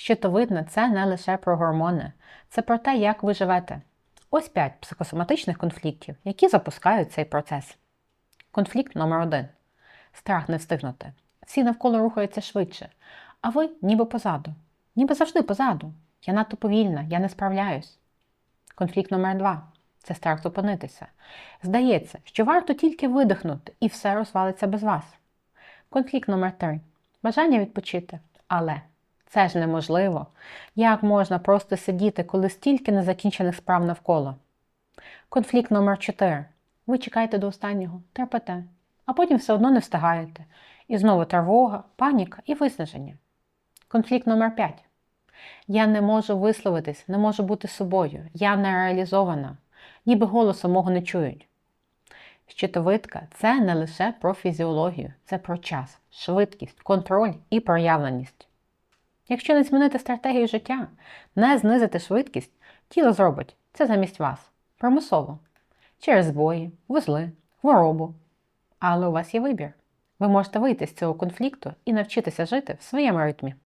Щитовидне це не лише про гормони, це про те, як ви живете. Ось п'ять психосоматичних конфліктів, які запускають цей процес. Конфлікт номер один страх не встигнути. Всі навколо рухаються швидше, а ви ніби позаду. Ніби завжди позаду. Я надто повільна, я не справляюсь. Конфлікт номер два це страх зупинитися. Здається, що варто тільки видихнути, і все розвалиться без вас. Конфлікт номер три бажання відпочити. Але це ж неможливо. Як можна просто сидіти, коли стільки незакінчених справ навколо? Конфлікт номер 4 Ви чекаєте до останнього, терпите, а потім все одно не встигаєте. І знову тривога, паніка і виснаження. Конфлікт номер 5 Я не можу висловитись, не можу бути собою, я не реалізована, ніби голосу мого не чують. Щитовидка це не лише про фізіологію, це про час, швидкість, контроль і проявленість. Якщо не змінити стратегію життя, не знизити швидкість, тіло зробить це замість вас примусово, через збої, вузли, хворобу. Але у вас є вибір. Ви можете вийти з цього конфлікту і навчитися жити в своєму ритмі.